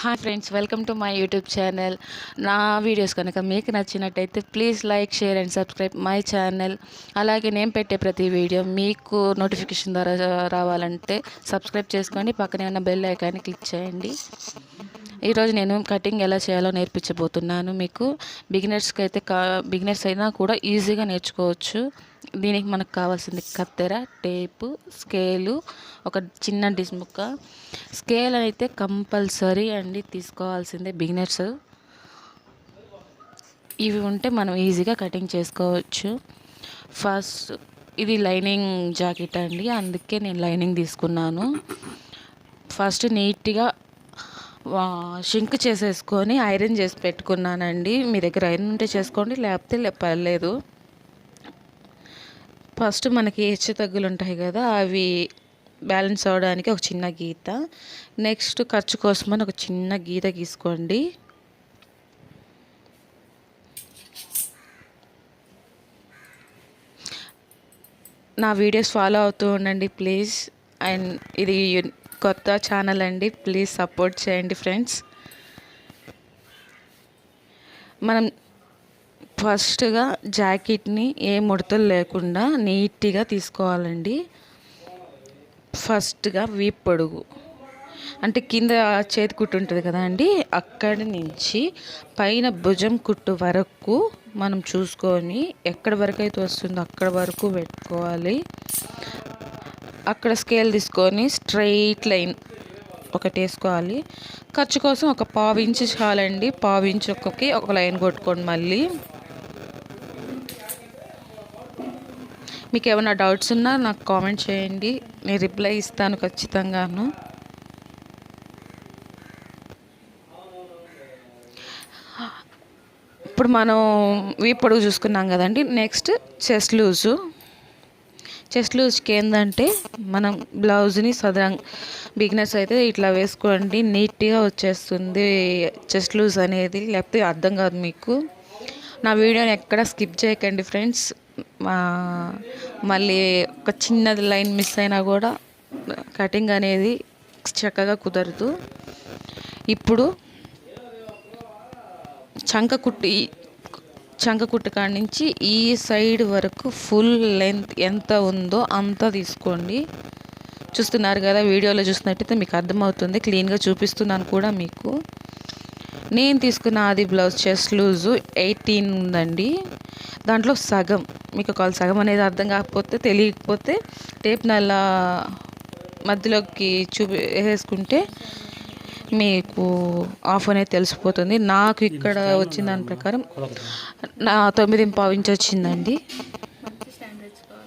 Hi friends welcome to my YouTube channel నా videos కనుక మీకు నచ్చినట్టయితే please like share and subscribe my channel అలాగే నేను పెట్టే ప్రతి వీడియో మీకు నోటిఫికేషన్ ద్వారా రావాలంటే సబ్స్క్రైబ్ చేసుకోండి. పక్కనే ఉన్న బెల్ ఐకాన్ని క్లిక్ చేయండి. ఈరోజు నేను కటింగ్ ఎలా చేయాలో నేర్పించబోతున్నాను మీకు. బిగినర్స్కి అయితే కా బిగినర్స్ అయినా కూడా ఈజీగా నేర్చుకోవచ్చు. దీనికి మనకు కావాల్సింది కత్తెర టేపు స్కేలు ఒక చిన్న డిస్ ముక్క. స్కేల్ అయితే కంపల్సరీ అండి తీసుకోవాల్సిందే బిగినర్స్. ఇవి ఉంటే మనం ఈజీగా కటింగ్ చేసుకోవచ్చు. ఫస్ట్ ఇది లైనింగ్ జాకెట్ అండి అందుకే నేను లైనింగ్ తీసుకున్నాను. ఫస్ట్ నీట్గా షింక్ చేసేసుకొని ఐరన్ చేసి పెట్టుకున్నానండి. మీ దగ్గర ఐరన్ ఉంటే చేసుకోండి లేకపోతే పర్లేదు. ఫస్ట్ మనకి హెచ్చు తగ్గులు ఉంటాయి కదా అవి బ్యాలెన్స్ అవ్వడానికి ఒక చిన్న గీత. నెక్స్ట్ ఖర్చు కోసమని ఒక చిన్న గీత గీసుకోండి. నా వీడియోస్ ఫాలో అవుతూ ఉండండి ప్లీజ్. అండ్ ఇది కొత్త ఛానల్ అండి. ప్లీజ్ సపోర్ట్ చేయండి ఫ్రెండ్స్. మనం ఫస్ట్గా జాకెట్ని ఏ ముడతలు లేకుండా నీట్గా తీసుకోవాలండి. ఫస్ట్గా వీప్ పొడుగు. అంటే కింద చేతి కుట్టు ఉంటుంది కదా అండి. అక్కడి నుంచి పైన భుజం కుట్టు వరకు మనం చూసుకొని ఎక్కడి వరకు అయితే వస్తుందో అక్కడ వరకు పెట్టుకోవాలి. అక్కడ స్కేల్ తీసుకొని స్ట్రైట్ లైన్ ఒకటి వేసుకోవాలి. ఖర్చు కోసం ఒక పావించి చాలండి. పావు ఒక్కకి ఒక లైన్ కొట్టుకోండి మళ్ళీ. మీకు ఏమైనా డౌట్స్ ఉన్నా నాకు కామెంట్ చేయండి. నేను రిప్లై ఇస్తాను ఖచ్చితంగాను. ఇప్పుడు మనం వీపొడుగు చూసుకున్నాం కదండి. నెక్స్ట్ చెస్ట్ లూజు చెస్ట్ లూజ్కి ఏంటంటే మనం బ్లౌజ్ని సదరం బిగినర్స్ అయితే ఇట్లా వేసుకోండి నీట్గా వచ్చేస్తుంది చెస్ట్ లూజ్ అనేది లేకపోతే అర్థం కాదు మీకు. నా వీడియోని ఎక్కడ స్కిప్ చేయకండి ఫ్రెండ్స్. మళ్ళీ ఒక చిన్నది లైన్ మిస్ అయినా కూడా కటింగ్ అనేది చక్కగా కుదరదు. ఇప్పుడు చంక కుట్టి ఈ- చంక కాడ నుంచి ఈ సైడ్ వరకు ఫుల్ లెంత్ ఎంత ఉందో అంత తీసుకోండి. చూస్తున్నారు కదా వీడియోలో చూసినట్టయితే మీకు అర్థమవుతుంది. క్లీన్గా చూపిస్తున్నాను కూడా మీకు. నేను తీసుకున్న అది బ్లౌజ్ చెస్ట్ లూజు ఎయిటీన్ ఉందండి. దాంట్లో సగం మీకు ఒకవేళ సగం అనేది అర్థం కాకపోతే తెలియకపోతే టేప్ నల్ల మధ్యలోకి చూపి వేసుకుంటే మీకు ఆఫ్ అనేది తెలిసిపోతుంది. నాకు ఇక్కడ వచ్చిన దాని ప్రకారం నా తొమ్మిది పావు ఇంచ్ వచ్చిందండి.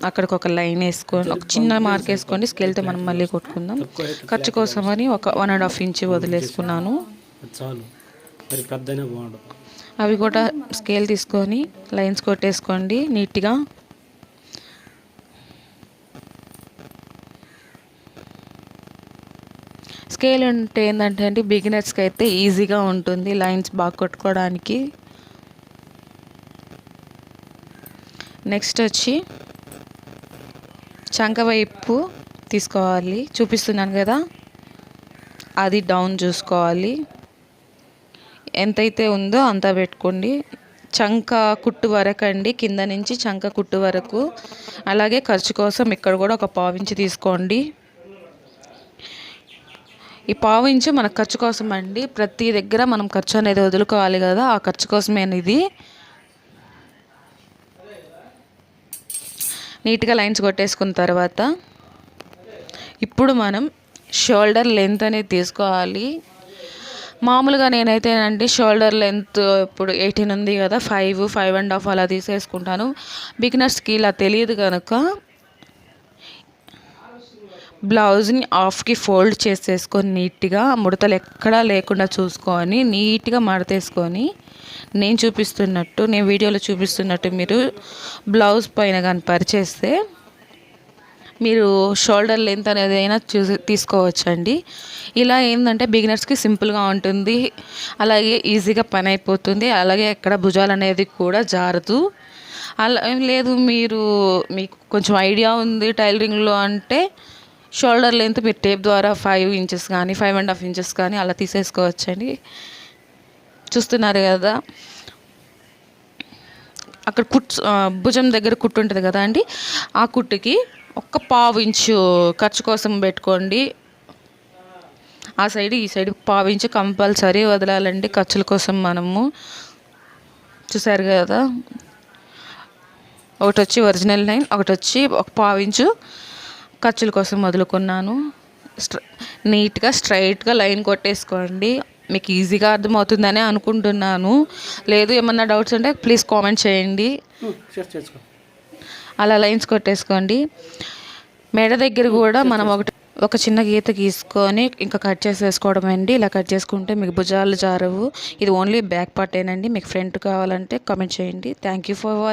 అక్కడికి ఒక లైన్ వేసుకొని ఒక చిన్న మార్క్ వేసుకోండి. స్కేల్తో మనం మళ్ళీ కొట్టుకుందాం. ఖర్చు కోసమని ఒక వన్ అండ్ హాఫ్ ఇంచ్ వదిలేసుకున్నాను. అవి కూడా స్కేల్ తీసుకొని లైన్స్ కొట్టేసుకోండి నీట్గా. స్కేల్ ఉంటే ఏంటంటే అండి బిగినర్స్కి అయితే ఈజీగా ఉంటుంది లైన్స్ బాగా కొట్టుకోవడానికి. నెక్స్ట్ వచ్చి చంక వైపు తీసుకోవాలి. చూపిస్తున్నాను కదా. అది డౌన్ చూసుకోవాలి. ఎంతైతే ఉందో అంత పెట్టుకోండి. చంక కుట్టు వరకు అండి కింద నుంచి చంక కుట్టు వరకు. అలాగే ఖర్చు కోసం ఇక్కడ కూడా ఒక పావించి తీసుకోండి. ఈ పావు ఇంచు మన ఖర్చు కోసం అండి ప్రతి దగ్గర మనం ఖర్చు అనేది వదులుకోవాలి కదా ఆ ఖర్చు కోసమే ఇది నీట్గా లైన్స్ కొట్టేసుకున్న తర్వాత ఇప్పుడు మనం షోల్డర్ లెంత్ అనేది తీసుకోవాలి. మామూలుగా నేనైతే అండి షోల్డర్ లెంత్ ఇప్పుడు ఎయిటీన్ ఉంది కదా ఫైవ్ ఫైవ్ అండ్ హాఫ్ అలా తీసేసుకుంటాను. బిగినర్స్కి ఇలా తెలియదు కనుక బ్లౌజ్ని ఆఫ్కి ఫోల్డ్ చేసేసుకొని నీట్గా ముడతలు ఎక్కడా లేకుండా చూసుకొని నీట్గా మడతేసుకొని నేను చూపిస్తున్నట్టు నేను వీడియోలో చూపిస్తున్నట్టు మీరు బ్లౌజ్ పైన కానీ పరిచేస్తే మీరు షోల్డర్ లెంత్ అనేది అయినా చూసి తీసుకోవచ్చండి. ఇలా ఏంటంటే బిగినర్స్కి సింపుల్గా ఉంటుంది అలాగే ఈజీగా పని అయిపోతుంది అలాగే ఎక్కడ భుజాలు అనేది కూడా జారదు. అలా లేదు మీరు మీకు కొంచెం ఐడియా ఉంది టైలరింగ్లో అంటే షోల్డర్ లెంత్ మీరు టేప్ ద్వారా ఫైవ్ ఇంచెస్ కానీ ఫైవ్ అండ్ హాఫ్ ఇంచెస్ కానీ అలా తీసేసుకోవచ్చండి. చూస్తున్నారు కదా. అక్కడ కుట్ భుజం దగ్గర కుట్టు ఉంటుంది కదా అండి. ఆ కుట్టుకి ఒక్క పావు ఇంచు ఖర్చు కోసం పెట్టుకోండి. ఆ సైడ్ ఈ సైడ్ పావు ఇంచు కంపల్సరీ వదలాలండి ఖర్చుల కోసం మనము. చూసారు కదా. ఒకటి వచ్చి ఒరిజినల్ లైన్ ఒకటి వచ్చి ఒక పావు ఇంచు ఖర్చుల కోసం వదులుకున్నాను స్ట్ర నీట్గా స్ట్రైట్గా లైన్ కొట్టేసుకోండి. మీకు ఈజీగా అర్థమవుతుందని అనుకుంటున్నాను. లేదు ఏమన్నా డౌట్స్ ఉంటే ప్లీజ్ కామెంట్ చేయండి. అలా లైన్స్ కొట్టేసుకోండి. మెడ దగ్గర కూడా మనం ఒకటి ఒక చిన్న గీత గీసుకొని ఇంకా కట్ చేసేసుకోవడం అండి. ఇలా కట్ చేసుకుంటే మీకు భుజాలు జారవు. ఇది ఓన్లీ బ్యాక్ పార్టేనండి. మీకు ఫ్రంట్ కావాలంటే కామెంట్ చేయండి. Thank you for watching